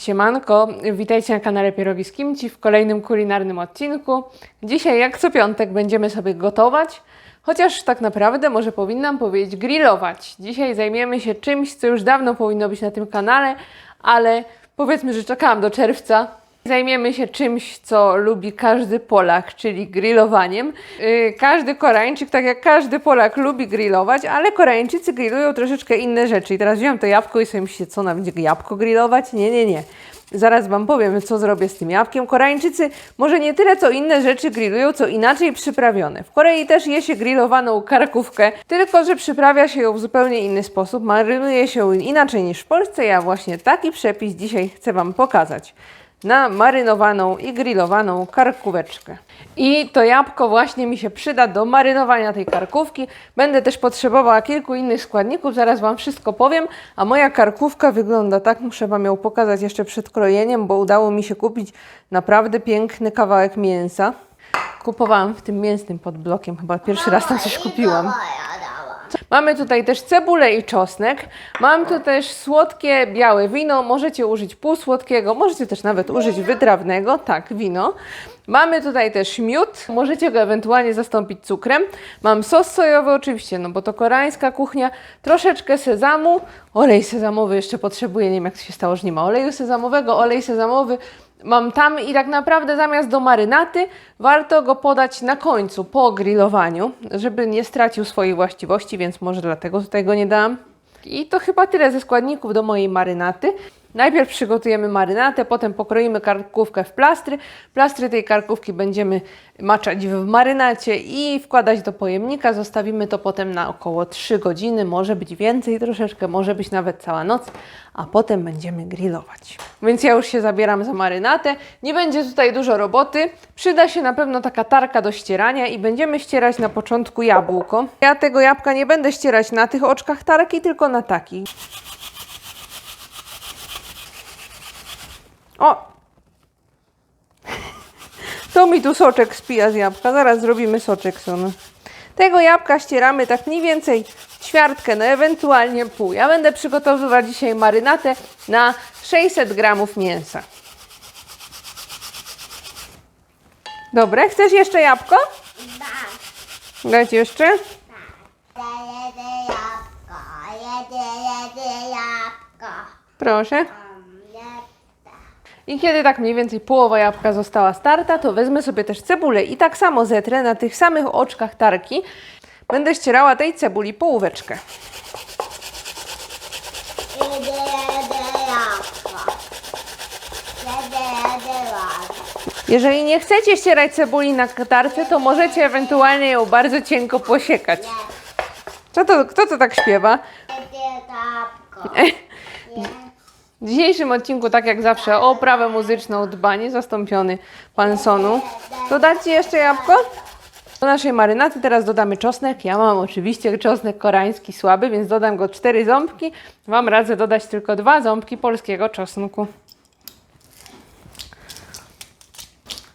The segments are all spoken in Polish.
Siemanko, witajcie na kanale Pierogi z Kimci w kolejnym kulinarnym odcinku. Dzisiaj jak co piątek będziemy sobie gotować, chociaż tak naprawdę może powinnam powiedzieć grillować. Dzisiaj zajmiemy się czymś, co już dawno powinno być na tym kanale, ale powiedzmy, że czekałam do czerwca. Zajmiemy się czymś, co lubi każdy Polak, czyli grillowaniem. Yy, każdy Koreańczyk, tak jak każdy Polak, lubi grillować, ale Koreańczycy grillują troszeczkę inne rzeczy. I teraz wziąłem to jabłko i sobie myślicie, co ona będzie jabłko grillować? Nie, nie, nie. Zaraz Wam powiem, co zrobię z tym jabłkiem. Koreańczycy może nie tyle co inne rzeczy grillują, co inaczej przyprawione. W Korei też je się grillowaną karkówkę, tylko że przyprawia się ją w zupełnie inny sposób. Marynuje się inaczej niż w Polsce. Ja właśnie taki przepis dzisiaj chcę Wam pokazać na marynowaną i grillowaną karkóweczkę. I to jabłko właśnie mi się przyda do marynowania tej karkówki. Będę też potrzebowała kilku innych składników, zaraz Wam wszystko powiem. A moja karkówka wygląda tak, muszę Wam ją pokazać jeszcze przed krojeniem, bo udało mi się kupić naprawdę piękny kawałek mięsa. Kupowałam w tym mięsnym pod blokiem, chyba pierwszy raz tam coś kupiłam. Mamy tutaj też cebulę i czosnek. Mam tu też słodkie białe wino. Możecie użyć półsłodkiego, możecie też nawet użyć wytrawnego. Tak, wino. Mamy tutaj też miód. Możecie go ewentualnie zastąpić cukrem. Mam sos sojowy oczywiście, no bo to koreańska kuchnia. Troszeczkę sezamu. Olej sezamowy jeszcze potrzebuję. Nie wiem jak to się stało, że nie ma oleju sezamowego. Olej sezamowy mam tam i tak naprawdę zamiast do marynaty warto go podać na końcu, po grillowaniu, żeby nie stracił swojej właściwości, więc może dlatego tutaj go nie dałam. I to chyba tyle ze składników do mojej marynaty. Najpierw przygotujemy marynatę, potem pokroimy karkówkę w plastry. Plastry tej karkówki będziemy maczać w marynacie i wkładać do pojemnika. Zostawimy to potem na około 3 godziny, może być więcej troszeczkę, może być nawet cała noc, a potem będziemy grillować. Więc ja już się zabieram za marynatę. Nie będzie tutaj dużo roboty. Przyda się na pewno taka tarka do ścierania i będziemy ścierać na początku jabłko. Ja tego jabłka nie będę ścierać na tych oczkach tarki, tylko na takich. O! To mi tu soczek spija z jabłka. Zaraz zrobimy soczek son. Tego jabłka ścieramy tak mniej więcej ćwiartkę, no ewentualnie pół. Ja będę przygotowywać dzisiaj marynatę na 600 gramów mięsa. Dobre, chcesz jeszcze jabłko? Tak. Dać jeszcze? Jedę jabłko, jedę, jedę jabłko. Proszę. I kiedy tak mniej więcej połowa jabłka została starta, to wezmę sobie też cebulę i tak samo zetrę na tych samych oczkach tarki. Będę ścierała tej cebuli połóweczkę. Jeżeli nie chcecie ścierać cebuli na tarce, to możecie ewentualnie ją bardzo cienko posiekać. Co to, kto to tak śpiewa? Jabłko. W dzisiejszym odcinku, tak jak zawsze, o oprawę muzyczną dbanie, zastąpiony pan Sonu. Dodać jeszcze jabłko? Do naszej marynaty teraz dodamy czosnek. Ja mam oczywiście czosnek koreański słaby, więc dodam go cztery ząbki. Wam radzę dodać tylko dwa ząbki polskiego czosnku.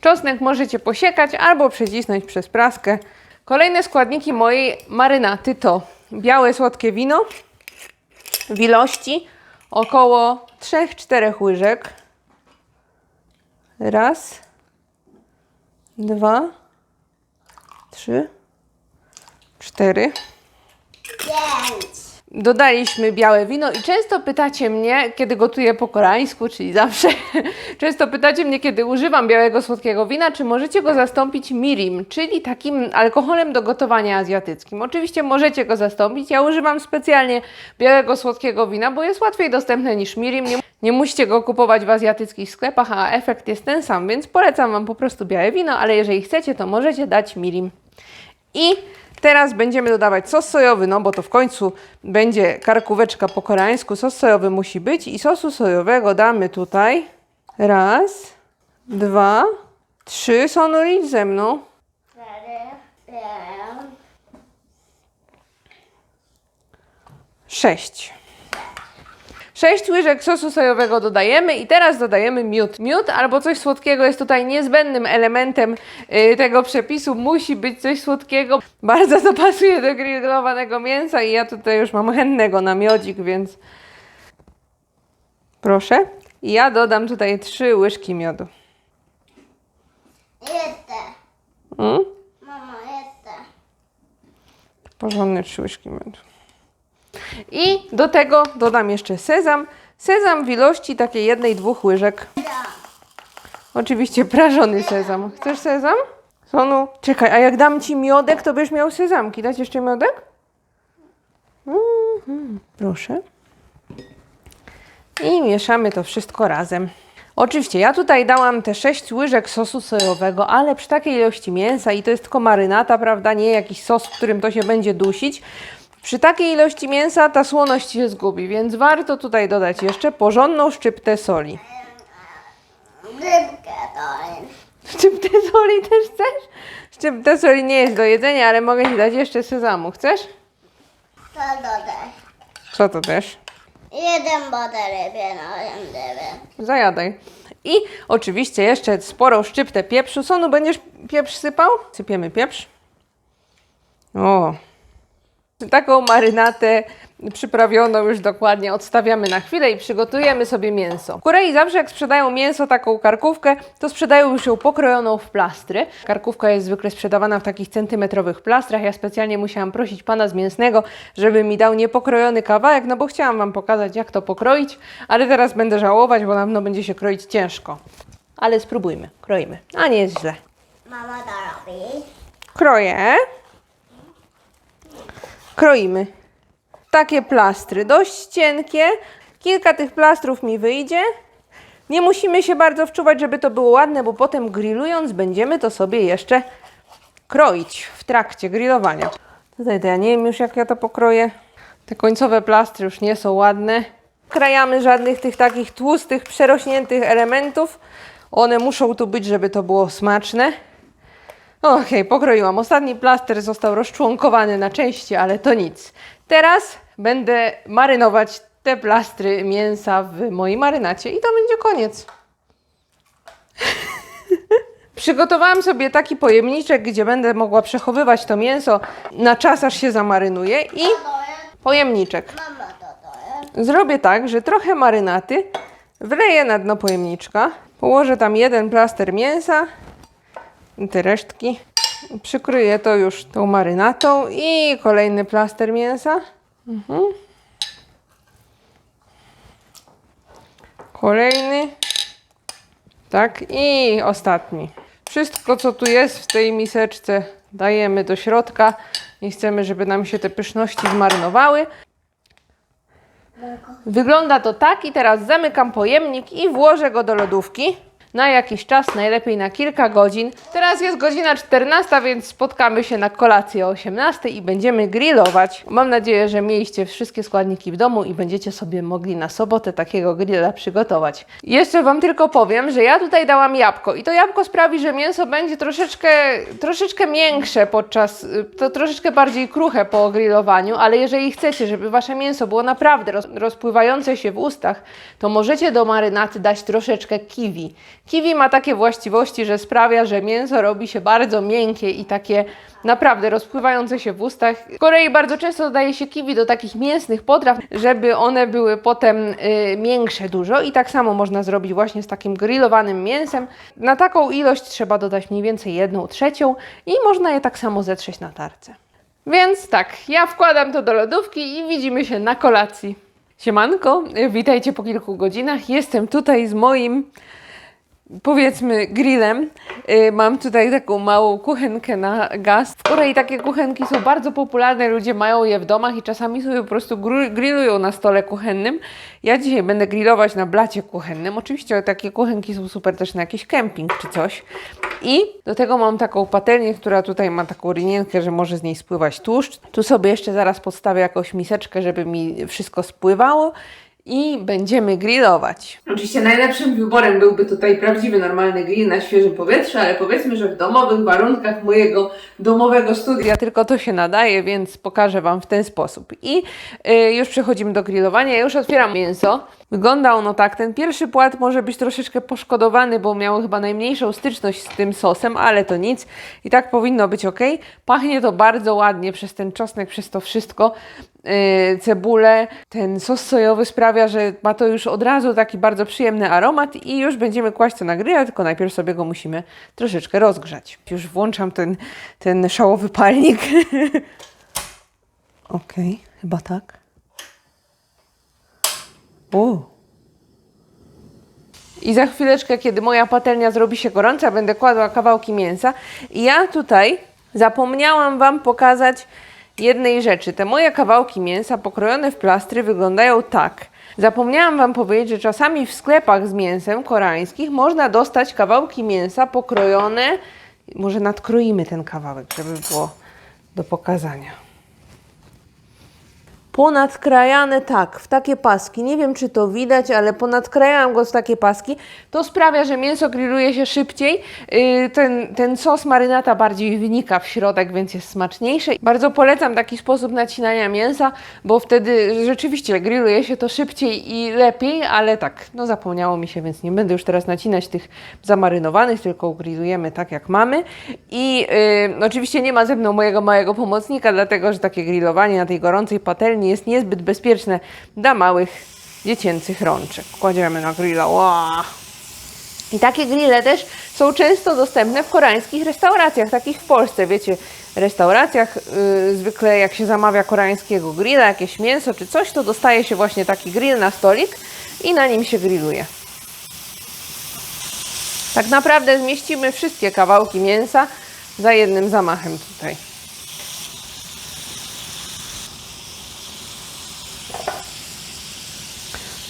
Czosnek możecie posiekać albo przecisnąć przez praskę. Kolejne składniki mojej marynaty to białe słodkie wino w ilości około 3-4 łyżek. Raz, dwa, trzy, cztery. Pięć. Dodaliśmy białe wino i często pytacie mnie, kiedy gotuję po koreańsku, czyli zawsze, często pytacie mnie, kiedy używam białego słodkiego wina, czy możecie go zastąpić mirim, czyli takim alkoholem do gotowania azjatyckim. Oczywiście możecie go zastąpić, ja używam specjalnie białego słodkiego wina, bo jest łatwiej dostępne niż mirim. Nie, nie musicie go kupować w azjatyckich sklepach, a efekt jest ten sam, więc polecam Wam po prostu białe wino, ale jeżeli chcecie, to możecie dać mirim. I teraz będziemy dodawać sos sojowy, no bo to w końcu będzie karkóweczka po koreańsku. Sos sojowy musi być i sosu sojowego damy tutaj raz, dwa, trzy. Sonu licz ze mną. Sześć. Sześć łyżek sosu sojowego dodajemy i teraz dodajemy miód. Miód albo coś słodkiego jest tutaj niezbędnym elementem y, tego przepisu. Musi być coś słodkiego. Bardzo to pasuje do grillowanego mięsa i ja tutaj już mam chętnego na miodzik, więc proszę. I ja dodam tutaj trzy łyżki miodu. Jedne. Mm? Mama, jedne. Porządne trzy łyżki miodu. I do tego dodam jeszcze sezam. Sezam w ilości takiej jednej, dwóch łyżek. Oczywiście prażony sezam. Chcesz sezam? Sonu, czekaj, a jak dam ci miodek, to będziesz miał sezamki. Dać jeszcze miodek? Mhm, proszę. I mieszamy to wszystko razem. Oczywiście, ja tutaj dałam te 6 łyżek sosu sojowego, ale przy takiej ilości mięsa i to jest tylko marynata, prawda, nie jakiś sos, w którym to się będzie dusić. Przy takiej ilości mięsa ta słoność się zgubi, więc warto tutaj dodać jeszcze porządną szczyptę soli. Rybkę jest. Szczyptę soli też chcesz? Szczyptę soli nie jest do jedzenia, ale mogę ci dać jeszcze sezamu. Chcesz? To dodaj. Co to też? Jeden bodę rybie na jeden. Zajadaj. I oczywiście jeszcze sporą szczyptę pieprzu. Sonu, będziesz pieprz sypał? Sypiemy pieprz. O. Taką marynatę przyprawioną już dokładnie odstawiamy na chwilę i przygotujemy sobie mięso. W Korei zawsze jak sprzedają mięso, taką karkówkę, to sprzedają już ją pokrojoną w plastry. Karkówka jest zwykle sprzedawana w takich centymetrowych plastrach. Ja specjalnie musiałam prosić pana z mięsnego, żeby mi dał niepokrojony kawałek, no bo chciałam wam pokazać jak to pokroić, ale teraz będę żałować, bo na pewno będzie się kroić ciężko. Ale spróbujmy, kroimy. A nie jest źle. Mama to robi. Kroję. Kroimy. Takie plastry, dość cienkie. Kilka tych plastrów mi wyjdzie. Nie musimy się bardzo wczuwać, żeby to było ładne, bo potem grillując będziemy to sobie jeszcze kroić w trakcie grillowania. Tutaj to ja nie wiem już jak ja to pokroję. Te końcowe plastry już nie są ładne. Krajamy żadnych tych takich tłustych, przerośniętych elementów. One muszą tu być, żeby to było smaczne. Okej, pokroiłam. Ostatni plaster został rozczłonkowany na części, ale to nic. Teraz będę marynować te plastry mięsa w mojej marynacie i to będzie koniec. Przygotowałam sobie taki pojemniczek, gdzie będę mogła przechowywać to mięso na czas, aż się zamarynuje i pojemniczek. Zrobię tak, że trochę marynaty wleję na dno pojemniczka, położę tam jeden plaster mięsa, te resztki, przykryję to już tą marynatą i kolejny plaster mięsa. Mhm. Kolejny. Tak, i ostatni. Wszystko, co tu jest w tej miseczce, dajemy do środka. Nie chcemy, żeby nam się te pyszności zmarynowały. Wygląda to tak i teraz zamykam pojemnik i włożę go do lodówki na jakiś czas, najlepiej na kilka godzin. Teraz jest godzina 14, więc spotkamy się na kolację o 18 i będziemy grillować. Mam nadzieję, że mieliście wszystkie składniki w domu i będziecie sobie mogli na sobotę takiego grilla przygotować. Jeszcze Wam tylko powiem, że ja tutaj dałam jabłko i to jabłko sprawi, że mięso będzie troszeczkę, troszeczkę miększe podczas, to troszeczkę bardziej kruche po grillowaniu, ale jeżeli chcecie, żeby Wasze mięso było naprawdę roz, rozpływające się w ustach, to możecie do marynaty dać troszeczkę kiwi. Kiwi ma takie właściwości, że sprawia, że mięso robi się bardzo miękkie i takie naprawdę rozpływające się w ustach. W Korei bardzo często dodaje się kiwi do takich mięsnych potraw, żeby one były potem y, miększe dużo i tak samo można zrobić właśnie z takim grillowanym mięsem. Na taką ilość trzeba dodać mniej więcej jedną trzecią i można je tak samo zetrzeć na tarce. Więc tak, ja wkładam to do lodówki i widzimy się na kolacji. Siemanko, witajcie po kilku godzinach. Jestem tutaj z moim powiedzmy grillem. Y, Mam tutaj taką małą kuchenkę na gaz. W Korei takie kuchenki są bardzo popularne, ludzie mają je w domach i czasami sobie po prostu grillują na stole kuchennym. Ja dzisiaj będę grillować na blacie kuchennym. Oczywiście takie kuchenki są super też na jakiś kemping czy coś. I do tego mam taką patelnię, która tutaj ma taką rynienkę, że może z niej spływać tłuszcz. Tu sobie jeszcze zaraz podstawię jakąś miseczkę, żeby mi wszystko spływało i będziemy grillować. Oczywiście najlepszym wyborem byłby tutaj prawdziwy, normalny grill na świeżym powietrzu, ale powiedzmy, że w domowych warunkach mojego domowego studia tylko to się nadaje, więc pokażę Wam w ten sposób. I y, już przechodzimy do grillowania. Ja już otwieram mięso. Wygląda ono tak. Ten pierwszy płat może być troszeczkę poszkodowany, bo miał chyba najmniejszą styczność z tym sosem, ale to nic. I tak powinno być ok. Pachnie to bardzo ładnie przez ten czosnek, przez to wszystko. Yy, cebulę. Ten sos sojowy sprawia, że ma to już od razu taki bardzo przyjemny aromat i już będziemy kłaść to na grilla, tylko najpierw sobie go musimy troszeczkę rozgrzać. Już włączam ten, ten szałowy palnik. Okej, chyba tak. I za chwileczkę, kiedy moja patelnia zrobi się gorąca, będę kładła kawałki mięsa. I ja tutaj zapomniałam Wam pokazać jednej rzeczy. Te moje kawałki mięsa pokrojone w plastry wyglądają tak. Zapomniałam Wam powiedzieć, że czasami w sklepach z mięsem koreańskich można dostać kawałki mięsa pokrojone. Może nadkroimy ten kawałek, żeby było do pokazania ponadkrajane tak, w takie paski. Nie wiem, czy to widać, ale ponadkrajałam go w takie paski. To sprawia, że mięso grilluje się szybciej. Yy, Ten, ten sos marynata bardziej wynika w środek, więc jest smaczniejszy. Bardzo polecam taki sposób nacinania mięsa, bo wtedy rzeczywiście grilluje się to szybciej i lepiej, ale tak, no zapomniało mi się, więc nie będę już teraz nacinać tych zamarynowanych, tylko grillujemy tak, jak mamy. I yy, oczywiście nie ma ze mną mojego małego pomocnika, dlatego, że takie grillowanie na tej gorącej patelni jest niezbyt bezpieczne dla małych dziecięcych rączek. Kładziemy na grilla. Wow. I takie grille też są często dostępne w koreańskich restauracjach, takich w Polsce. Wiecie, restauracjach yy, zwykle jak się zamawia koreańskiego grilla, jakieś mięso czy coś, to dostaje się właśnie taki grill na stolik i na nim się grilluje. Tak naprawdę zmieścimy wszystkie kawałki mięsa za jednym zamachem tutaj.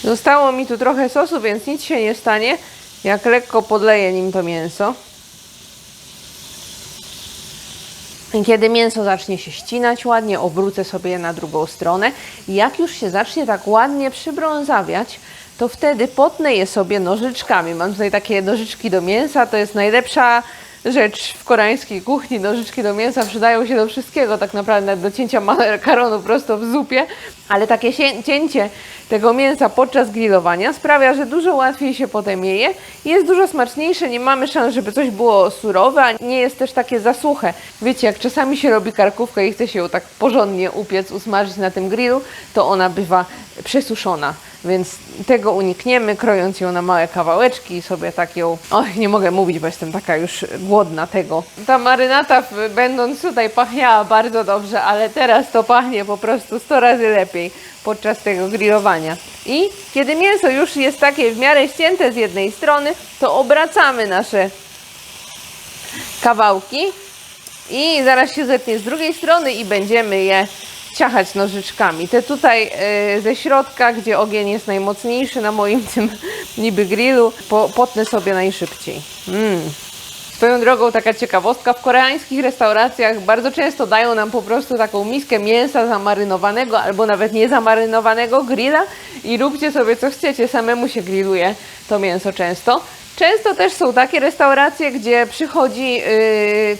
Zostało mi tu trochę sosu, więc nic się nie stanie, jak lekko podleję nim to mięso. I kiedy mięso zacznie się ścinać ładnie, obrócę sobie na drugą stronę. I jak już się zacznie tak ładnie przybrązawiać, to wtedy potnę je sobie nożyczkami. Mam tutaj takie nożyczki do mięsa, to jest najlepsza rzecz w koreańskiej kuchni. Nożyczki do mięsa przydają się do wszystkiego, tak naprawdę do cięcia makaronu prosto w zupie, ale takie cię- cięcie tego mięsa podczas grillowania sprawia, że dużo łatwiej się potem je je i jest dużo smaczniejsze, nie mamy szans, żeby coś było surowe, a nie jest też takie za suche. Wiecie, jak czasami się robi karkówkę i chce się ją tak porządnie upiec, usmażyć na tym grillu, to ona bywa przesuszona. Więc tego unikniemy, krojąc ją na małe kawałeczki i sobie tak ją... Och, nie mogę mówić, bo jestem taka już głodna tego. Ta marynata, będąc tutaj, pachniała bardzo dobrze, ale teraz to pachnie po prostu 100 razy lepiej podczas tego grillowania. I kiedy mięso już jest takie w miarę ścięte z jednej strony, to obracamy nasze kawałki i zaraz się zetnie z drugiej strony i będziemy je ciachać nożyczkami. Te tutaj e, ze środka, gdzie ogień jest najmocniejszy na moim tym niby grillu, po, potnę sobie najszybciej. Mm. Swoją drogą taka ciekawostka, w koreańskich restauracjach bardzo często dają nam po prostu taką miskę mięsa zamarynowanego albo nawet niezamarynowanego grilla i róbcie sobie co chcecie, samemu się grilluje to mięso często. Często też są takie restauracje, gdzie przychodzi yy,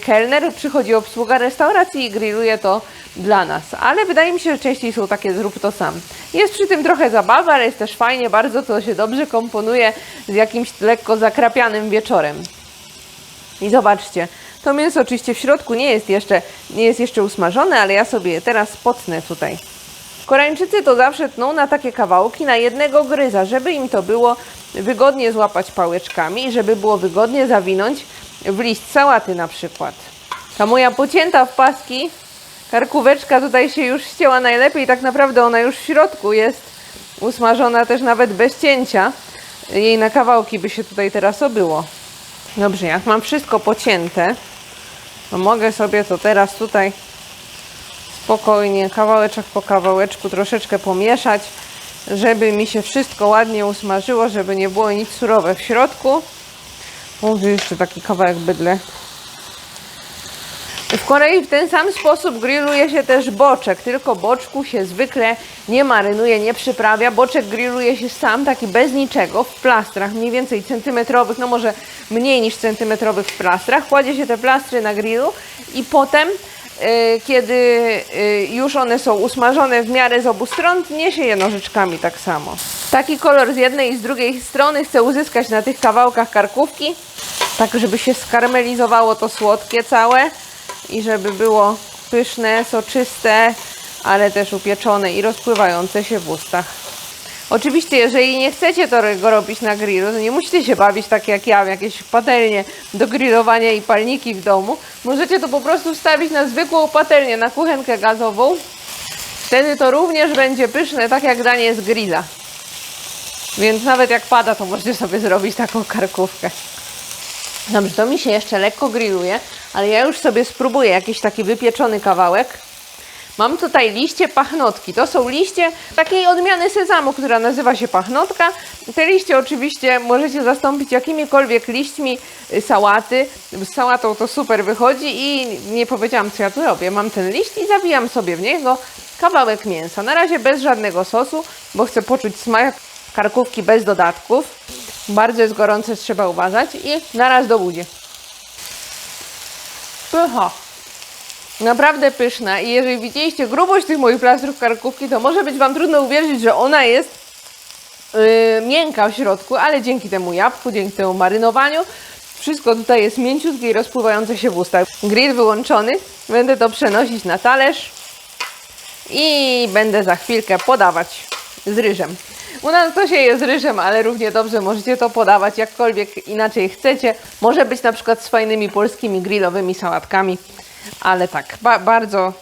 kelner, przychodzi obsługa restauracji i grilluje to dla nas. Ale wydaje mi się, że częściej są takie zrób to sam. Jest przy tym trochę zabawy, ale jest też fajnie, bardzo to się dobrze komponuje z jakimś lekko zakrapianym wieczorem. I zobaczcie, to mięso oczywiście w środku nie jest jeszcze, nie jest jeszcze usmażone, ale ja sobie teraz potnę tutaj. Koreańczycy to zawsze tną na takie kawałki na jednego gryza, żeby im to było wygodnie złapać pałeczkami żeby było wygodnie zawinąć w liść sałaty na przykład. Ta moja pocięta w paski karkóweczka tutaj się już ścięła najlepiej, tak naprawdę ona już w środku jest usmażona też nawet bez cięcia. Jej na kawałki by się tutaj teraz obyło. Dobrze, jak mam wszystko pocięte, to mogę sobie to teraz tutaj spokojnie, kawałeczek po kawałeczku troszeczkę pomieszać, żeby mi się wszystko ładnie usmażyło, żeby nie było nic surowe w środku. Może jeszcze taki kawałek bydle. W Korei w ten sam sposób grilluje się też boczek, tylko boczku się zwykle nie marynuje, nie przyprawia. Boczek grilluje się sam, taki bez niczego, w plastrach, mniej więcej centymetrowych, no może mniej niż centymetrowych w plastrach. Kładzie się te plastry na grillu i potem kiedy y, już one są usmażone w miarę z obu stron, nie się je nożyczkami tak samo. Taki kolor z jednej i z drugiej strony chcę uzyskać na tych kawałkach karkówki, tak żeby się skarmelizowało to słodkie całe i żeby było pyszne, soczyste, ale też upieczone i rozpływające się w ustach. Oczywiście, jeżeli nie chcecie tego robić na grillu, to nie musicie się bawić tak jak ja, jakieś patelnie do grillowania i palniki w domu. Możecie to po prostu wstawić na zwykłą patelnię, na kuchenkę gazową. Wtedy to również będzie pyszne, tak jak danie z grilla. Więc nawet jak pada, to możecie sobie zrobić taką karkówkę. Dobrze, to mi się jeszcze lekko grilluje, ale ja już sobie spróbuję jakiś taki wypieczony kawałek. Mam tutaj liście pachnotki. To są liście takiej odmiany sezamu, która nazywa się pachnotka. Te liście oczywiście możecie zastąpić jakimikolwiek liśćmi y, sałaty. Z sałatą to super wychodzi i nie powiedziałam co ja tu robię. Mam ten liść i zawijam sobie w niego kawałek mięsa. Na razie bez żadnego sosu, bo chcę poczuć smak karkówki bez dodatków. Bardzo jest gorące, trzeba uważać i naraz do budzi. Pycha. Naprawdę pyszna i jeżeli widzieliście grubość tych moich plastrów karkówki, to może być Wam trudno uwierzyć, że ona jest yy, miękka w środku, ale dzięki temu jabłku, dzięki temu marynowaniu, wszystko tutaj jest mięciutkie i rozpływające się w ustach. Grill wyłączony, będę to przenosić na talerz i będę za chwilkę podawać z ryżem. U nas to się je z ryżem, ale równie dobrze możecie to podawać jakkolwiek inaczej chcecie. Może być na przykład z fajnymi polskimi grillowymi sałatkami, ale tak, ba bardzo,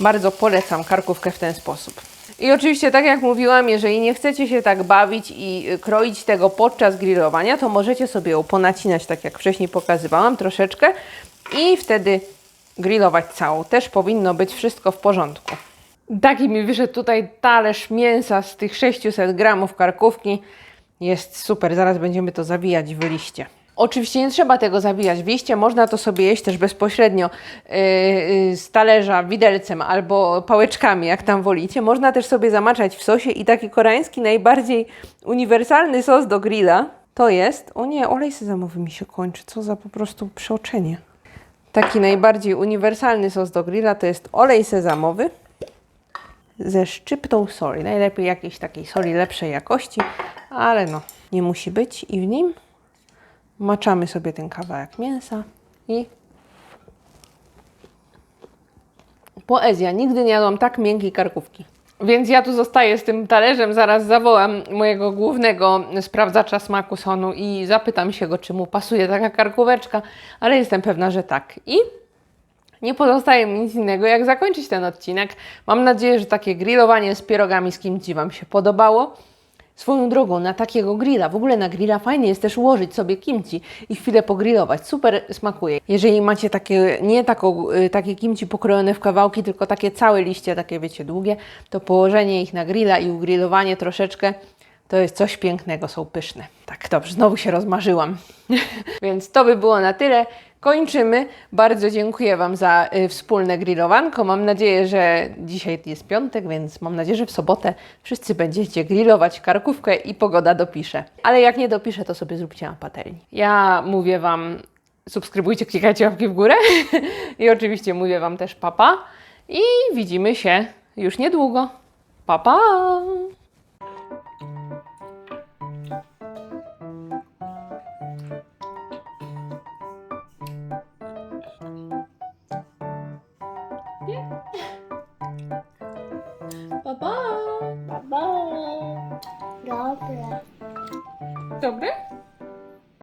bardzo polecam karkówkę w ten sposób. I oczywiście, tak jak mówiłam, jeżeli nie chcecie się tak bawić i kroić tego podczas grillowania, to możecie sobie ją ponacinać, tak jak wcześniej pokazywałam, troszeczkę i wtedy grillować całą. Też powinno być wszystko w porządku. Taki mi wyszedł tutaj talerz mięsa z tych 600 gramów karkówki. Jest super, zaraz będziemy to zawijać w liście. Oczywiście nie trzeba tego zawijać w liście, można to sobie jeść też bezpośrednio yy, z talerza, widelcem albo pałeczkami, jak tam wolicie. Można też sobie zamaczać w sosie i taki koreański najbardziej uniwersalny sos do grilla to jest... O nie, olej sezamowy mi się kończy, co za po prostu przeoczenie. Taki najbardziej uniwersalny sos do grilla to jest olej sezamowy ze szczyptą soli. Najlepiej jakiejś takiej soli lepszej jakości, ale no, nie musi być. I w nim maczamy sobie ten kawałek mięsa i poezja. Nigdy nie jadłam tak miękkiej karkówki. Więc ja tu zostaję z tym talerzem, zaraz zawołam mojego głównego sprawdzacza smaku sonu i zapytam się go, czy mu pasuje taka karkóweczka, ale jestem pewna, że tak. I nie pozostaje mi nic innego, jak zakończyć ten odcinek. Mam nadzieję, że takie grillowanie z pierogami z kimchi Wam się podobało. Swoją drogą, na takiego grilla, w ogóle na grilla fajnie jest też ułożyć sobie kimchi i chwilę pogrillować. Super smakuje. Jeżeli macie takie, nie taką, y, takie kimchi pokrojone w kawałki, tylko takie całe liście, takie wiecie, długie, to położenie ich na grilla i ugrillowanie troszeczkę to jest coś pięknego, są pyszne. Tak, dobrze, znowu się rozmarzyłam. Więc to by było na tyle. Kończymy. Bardzo dziękuję Wam za y, wspólne grillowanko. Mam nadzieję, że dzisiaj jest piątek, więc mam nadzieję, że w sobotę wszyscy będziecie grillować karkówkę i pogoda dopisze. Ale jak nie dopisze, to sobie zróbcie na patelni. Ja mówię Wam, subskrybujcie, klikajcie łapki w górę i oczywiście mówię Wam też papa i widzimy się już niedługo. Pa! Pa!